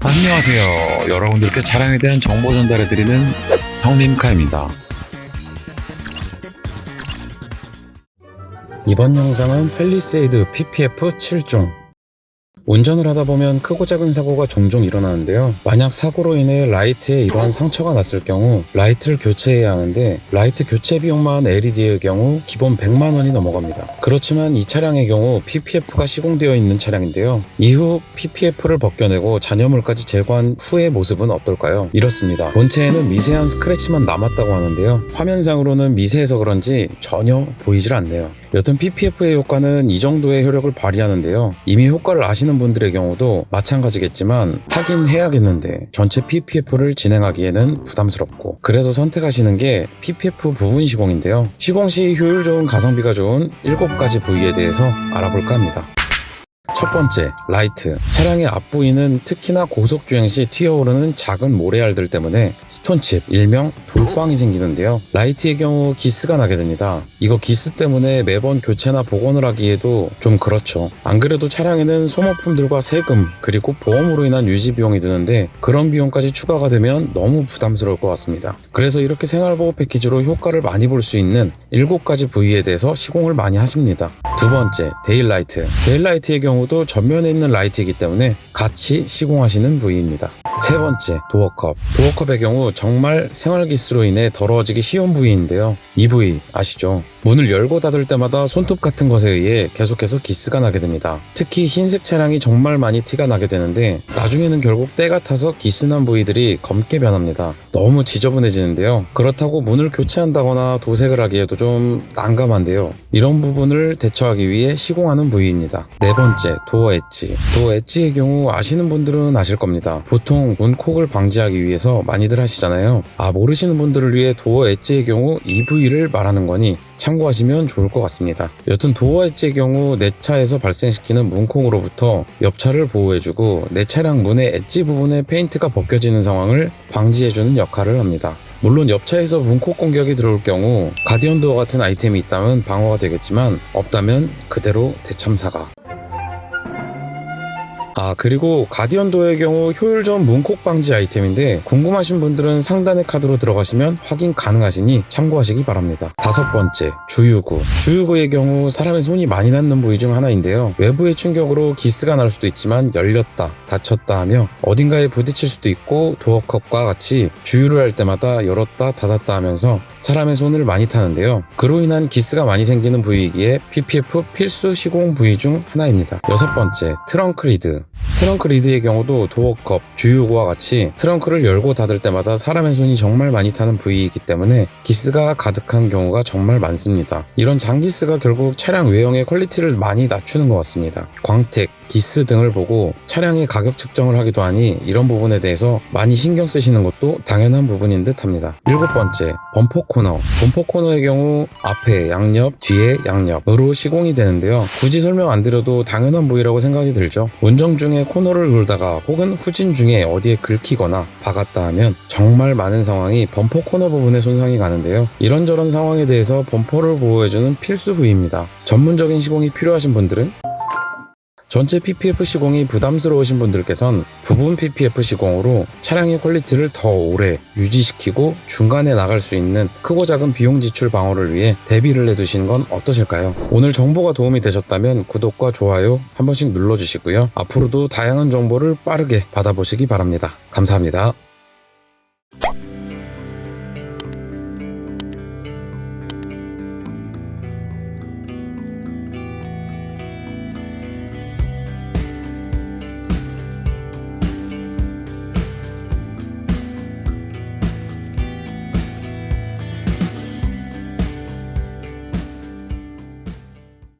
안녕하세요. 여러분들께 차량에 대한 정보 전달해드리는 성림카입니다. 이번 영상은 펠리세이드 PPF 7종 운전을 하다 보면 크고 작은 사고가 종종 일어나는데요. 만약 사고로 인해 라이트에 이러한 상처가 났을 경우 라이트를 교체해야 하는데 라이트 교체 비용만 LED의 경우 기본 100만 원이 넘어갑니다. 그렇지만 이 차량의 경우 PPF가 시공되어 있는 차량인데요. 이후 PPF를 벗겨내고 잔여물까지 제거한 후의 모습은 어떨까요? 이렇습니다. 본체에는 미세한 스크래치만 남았다고 하는데요. 화면상으로는 미세해서 그런지 전혀 보이질 않네요. 여튼 PPF의 효과는 이 정도의 효력을 발휘하는데요. 이미 효과를 아시는 분들의 경우도 마찬가지겠지만 하긴 해야겠는데 전체 PPF를 진행하기에는 부담스럽고 그래서 선택하시는 게 PPF 부분 시공인데요. 시공 시 효율 좋은 가성비가 좋은 7가지 부위에 대해서 알아볼까 합니다. 첫 번째, 라이트. 차량의 앞부위는 특히나 고속 주행 시 튀어오르는 작은 모래알들 때문에 스톤칩, 일명 돌빵이 생기는데요. 라이트의 경우 기스가 나게 됩니다. 이거 기스 때문에 매번 교체나 복원을 하기에도 좀 그렇죠. 안 그래도 차량에는 소모품들과 세금, 그리고 보험으로 인한 유지 비용이 드는데 그런 비용까지 추가가 되면 너무 부담스러울 것 같습니다. 그래서 이렇게 생활보호 패키지로 효과를 많이 볼 수 있는 7가지 부위에 대해서 시공을 많이 하십니다. 두 번째, 데일라이트. 데일라이트의 경우도 전면에 있는 라이트이기 때문에 같이 시공하시는 부위입니다. 세 번째, 도어컵. 도어컵의 경우 정말 생활기스로 인해 더러워지기 쉬운 부위인데요. 이 부위 아시죠? 문을 열고 닫을 때마다 손톱 같은 것에 의해 계속해서 기스가 나게 됩니다. 특히 흰색 차량이 정말 많이 티가 나게 되는데 나중에는 결국 때가 타서 기스난 부위들이 검게 변합니다. 너무 지저분해지는데요. 그렇다고 문을 교체한다거나 도색을 하기에도 좀 난감한데요. 이런 부분을 대처하기 위해 시공하는 부위입니다. 네 번째, 도어 엣지. 도어 엣지의 경우 아시는 분들은 아실 겁니다. 보통 문콕을 방지하기 위해서 많이들 하시잖아요. 아, 모르시는 분들을 위해 도어 엣지의 경우 이 부위를 말하는 거니 참 고하시면 좋을 것 같습니다. 여튼 도어 엣지의 경우 내 차에서 발생시키는 문콕으로부터 옆차를 보호해주고 내 차량 문의 엣지 부분에 페인트가 벗겨지는 상황을 방지해주는 역할을 합니다. 물론 옆차에서 문콕 공격이 들어올 경우 가디언 도어 같은 아이템이 있다면 방어가 되겠지만 없다면 그대로 대참사가 아 그리고 가디언도의 경우 효율 좋은 문콕 방지 아이템인데 궁금하신 분들은 상단의 카드로 들어가시면 확인 가능하시니 참고하시기 바랍니다. 다섯 번째 주유구 주유구의 경우 사람의 손이 많이 닿는 부위 중 하나인데요. 외부의 충격으로 기스가 날 수도 있지만 열렸다 닫혔다 하며 어딘가에 부딪힐 수도 있고 도어컵과 같이 주유를 할 때마다 열었다 닫았다 하면서 사람의 손을 많이 타는데요. 그로 인한 기스가 많이 생기는 부위이기에 PPF 필수 시공 부위 중 하나입니다. 여섯 번째 트렁크 리드 트렁크 리드의 경우도 도어컵, 주유구와 같이 트렁크를 열고 닫을 때마다 사람의 손이 정말 많이 타는 부위이기 때문에 기스가 가득한 경우가 정말 많습니다. 이런 장기스가 결국 차량 외형의 퀄리티를 많이 낮추는 것 같습니다. 광택, 기스 등을 보고 차량의 가격 측정을 하기도 하니 이런 부분에 대해서 많이 신경 쓰시는 것도 당연한 부분인 듯 합니다. 일곱 번째, 범퍼 코너. 범퍼 코너의 경우 앞에 양옆, 뒤에 양옆으로 시공이 되는데요. 굳이 설명 안 드려도 당연한 부위라고 생각이 들죠. 운전 중에 코너를 돌다가 혹은 후진 중에 어디에 긁히거나 박았다 하면 정말 많은 상황이 범퍼 코너 부분에 손상이 가는데요. 이런저런 상황에 대해서 범퍼를 보호해주는 필수 부위입니다. 전문적인 시공이 필요하신 분들은 전체 PPF 시공이 부담스러우신 분들께선 부분 PPF 시공으로 차량의 퀄리티를 더 오래 유지시키고 중간에 나갈 수 있는 크고 작은 비용 지출 방어를 위해 대비를 해두시는 건 어떠실까요? 오늘 정보가 도움이 되셨다면 구독과 좋아요 한 번씩 눌러주시고요. 앞으로도 다양한 정보를 빠르게 받아보시기 바랍니다. 감사합니다.